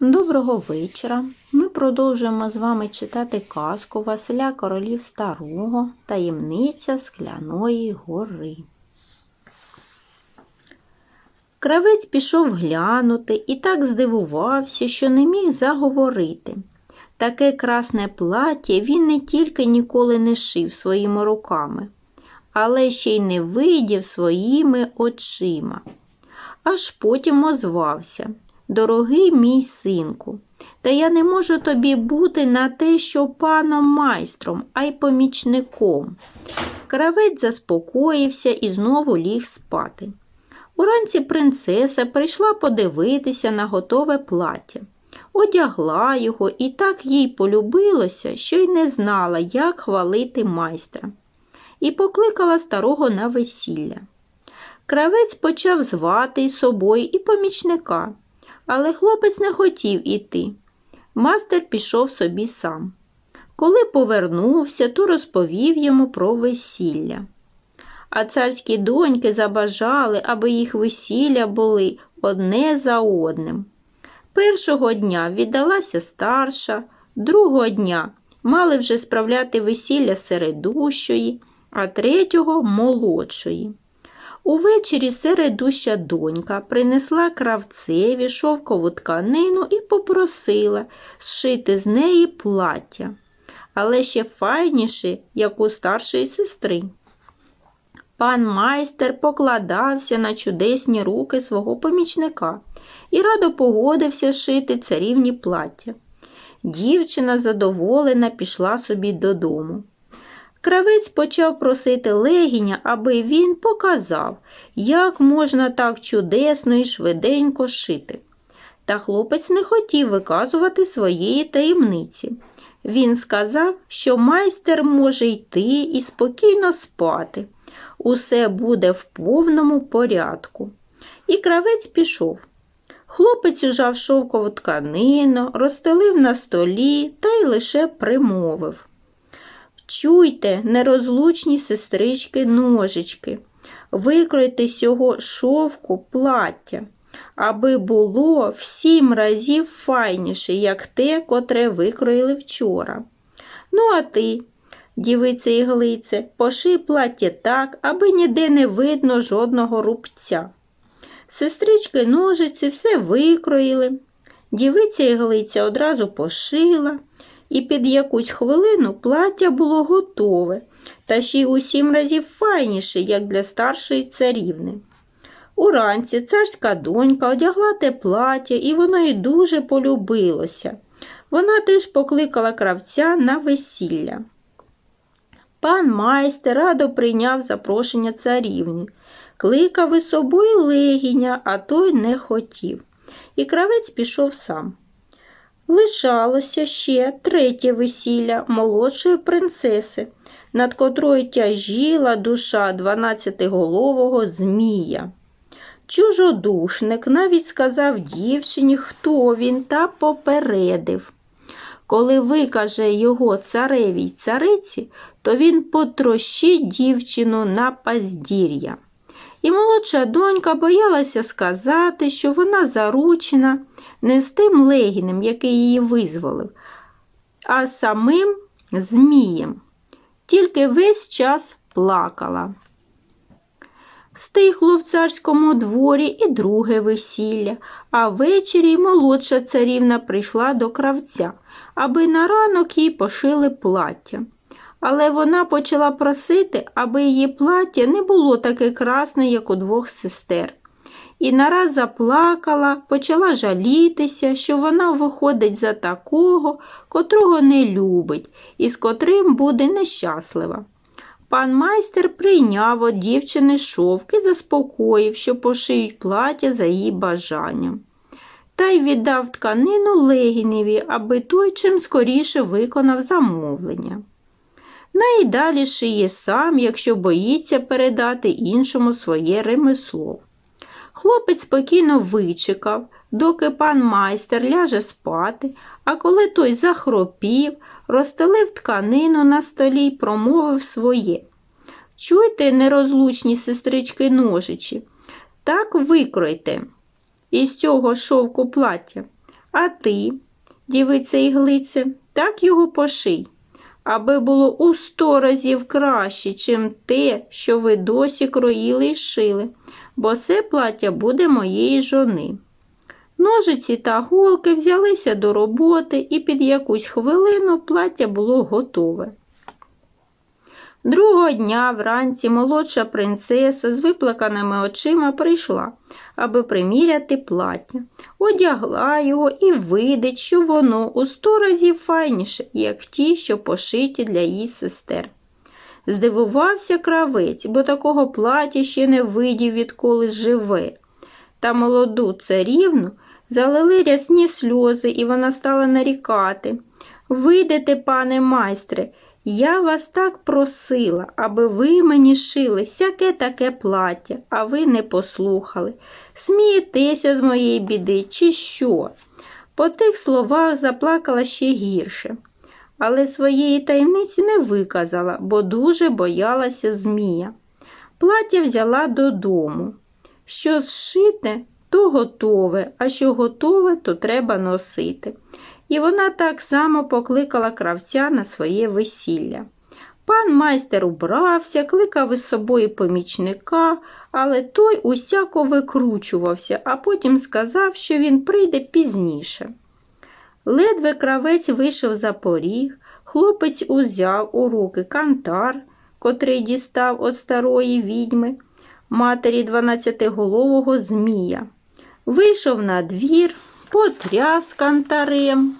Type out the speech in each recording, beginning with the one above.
Доброго вечора. Ми продовжуємо з вами читати казку Василя Королів Старого Таємниця Скляної гори. Кравець пішов глянути і так здивувався, що не міг заговорити. Таке красне плаття він не тільки ніколи не шив своїми руками, але ще й не видів своїми очима. Аж потім озвався. Дорогий мій синку, та я не можу тобі бути на те, що паном майстром, а й помічником. Кравець заспокоївся і знову ліг спати. Уранці принцеса прийшла подивитися на готове плаття, одягла його і так їй полюбилося, що й не знала, як хвалити майстра, і покликала старого на весілля. Кравець почав звати й собою і помічника. Але хлопець не хотів іти. Мастер пішов собі сам. Коли повернувся, то розповів йому про весілля. А царські доньки забажали, аби їх весілля були одне за одним. Першого дня віддалася старша, другого дня мали вже справляти весілля середущої, а третього молодшої. Увечері середуща донька принесла кравцеві шовкову тканину і попросила зшити з неї плаття, але ще файніше, як у старшої сестри. Пан майстер покладався на чудесні руки свого помічника і радо погодився шити царівні плаття. Дівчина задоволена пішла собі додому. Кравець почав просити легіня, аби він показав, як можна так чудесно і швиденько шити. Та хлопець не хотів виказувати своєї таємниці. Він сказав, що майстер може йти і спокійно спати. Усе буде в повному порядку. І кравець пішов. Хлопець ужав шовкову тканину, розстелив на столі та й лише примовив. Чуйте, нерозлучні сестрички ножички, викройте сього шовку плаття, аби було в сім разів файніше, як те, котре викроїли вчора. Ну, а ти, дівице і глице, поший плаття так, аби ніде не видно жодного рубця. Сестрички ножиці все викроїли. Дівиця і глиця одразу пошила і під якусь хвилину плаття було готове, та ще й у сім разів файніше, як для старшої царівни. Уранці царська донька одягла те плаття, і воно їй дуже полюбилося. Вона теж покликала кравця на весілля. Пан майстер радо прийняв запрошення царівни, кликав із собою легіня, а той не хотів. І кравець пішов сам. Лишалося ще третє весілля молодшої принцеси, над котрою тяжіла душа дванадцятиголового Змія. Чужодушник навіть сказав дівчині, хто він, та попередив. Коли викаже його царевій цариці, то він потрощить дівчину на паздір'я. І молодша донька боялася сказати, що вона заручена не з тим легінем, який її визволив, а самим Змієм. Тільки весь час плакала. Стихло в царському дворі і друге весілля, а ввечері молодша царівна прийшла до кравця, аби на ранок їй пошили плаття. Але вона почала просити, аби її плаття не було таке красне, як у двох сестер. І нараз заплакала, почала жалітися, що вона виходить за такого, котрого не любить, і з котрим буде нещаслива. Пан майстер прийняв від дівчини шовки, заспокоїв, що пошиють плаття за її бажанням. Та й віддав тканину легіневі, аби той чим скоріше виконав замовлення. Найдалі шиє сам, якщо боїться передати іншому своє ремесло. Хлопець спокійно вичекав, доки пан майстер ляже спати, а коли той захропів, розстелив тканину на столі й промовив своє. Чуйте, нерозлучні сестрички ножичі, так викройте із цього шовку плаття, А ти, дівице іглице, так його поший, аби було у сто разів краще, чим те, що ви досі кроїли і шили, бо це плаття буде моєї жони. Ножиці та голки взялися до роботи, і під якусь хвилину плаття було готове. Другого дня вранці молодша принцеса з виплаканими очима прийшла, аби приміряти плаття, одягла його і видить, що воно у сто разів файніше, як ті, що пошиті для її сестер. Здивувався кравець, бо такого плаття ще не видів, відколи живе. Та молоду царівну залили рясні сльози, і вона стала нарікати. Видите, пане майстре, я вас так просила, аби ви мені шили сяке таке плаття, а ви не послухали. Смієтеся з моєї біди, чи що? По тих словах заплакала ще гірше, але своєї таємниці не виказала, бо дуже боялася Змія. Плаття взяла додому. Що зшите, то готове, а що готове, то треба носити. І вона так само покликала кравця на своє весілля. Пан майстер убрався, кликав із собою помічника, але той усяко викручувався, а потім сказав, що він прийде пізніше. Ледве кравець вийшов за поріг, хлопець узяв у руки кантар, котрий дістав від старої відьми, матері дванадцятиголового Змія. Вийшов на двір, потряс кантарем.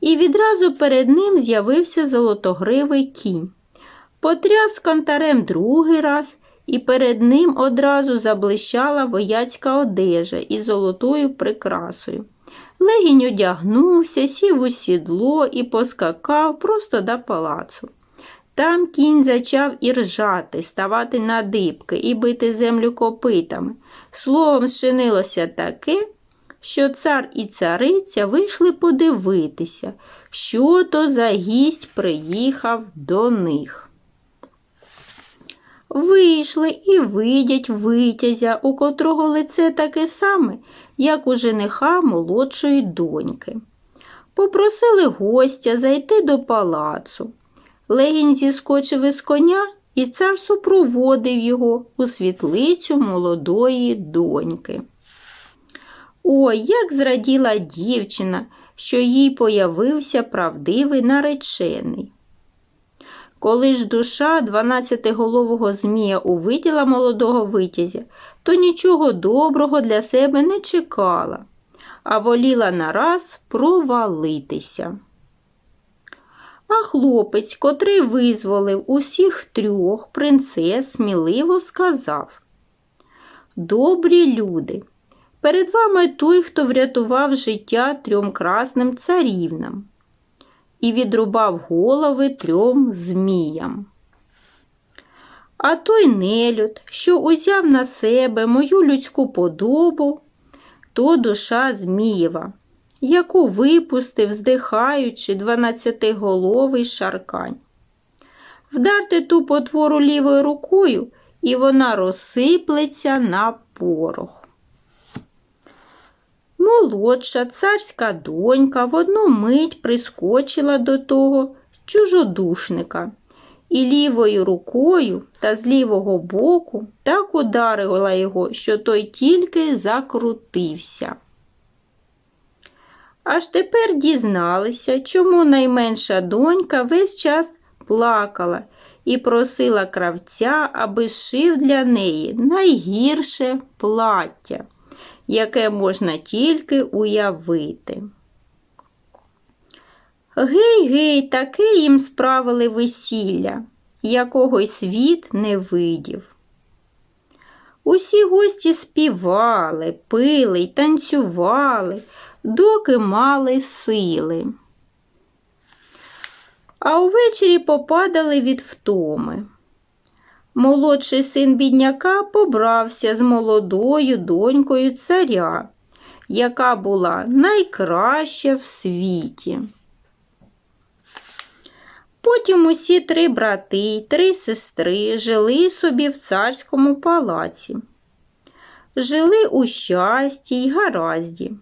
І відразу перед ним з'явився золотогривий кінь. Потряс кантарем другий раз, і перед ним одразу заблищала вояцька одежа із золотою прикрасою. Легінь одягнувся, сів у сідло і поскакав просто до палацу. Там кінь зачав і ржати, ставати на дибки і бити землю копитами. Словом, зчинилося таке, що цар і цариця вийшли подивитися, що то за гість приїхав до них. Вийшли і видять витязя, у котрого лице таке саме, як у жениха молодшої доньки. Попросили гостя зайти до палацу. Легінь зіскочив із коня, і цар супроводив його у світлицю молодої доньки. Ой, як зраділа дівчина, що їй появився правдивий наречений. Коли ж душа дванадцятиголового Змія увиділа молодого витязя, то нічого доброго для себе не чекала, а воліла нараз провалитися. А хлопець, котрий визволив усіх трьох принцес, сміливо сказав Добрі люди, перед вами той, хто врятував життя трьом красним царівнам і відрубав голови трьом зміям. А той нелюд, що узяв на себе мою людську подобу, то душа Змієва, яку випустив, здихаючи дванадцятиголовий шаркань. Вдарте ту потвору лівою рукою, і вона розсиплеться на порох. Молодша царська донька в одну мить прискочила до того чужодушника і лівою рукою та з лівого боку так ударила його, що той тільки закрутився. Аж тепер дізналися, чому найменша донька весь час плакала і просила кравця, аби шив для неї найгірше плаття яке можна тільки уявити. Гей, гей, таке їм справили весілля, якого й світ не видів. Усі гості співали, пили й танцювали, доки мали сили. А увечері попадали від втоми. Молодший син бідняка побрався з молодою донькою царя, яка була найкраща в світі. Потім усі три брати й три сестри жили собі в царському палаці. Жили у щасті й гаразді.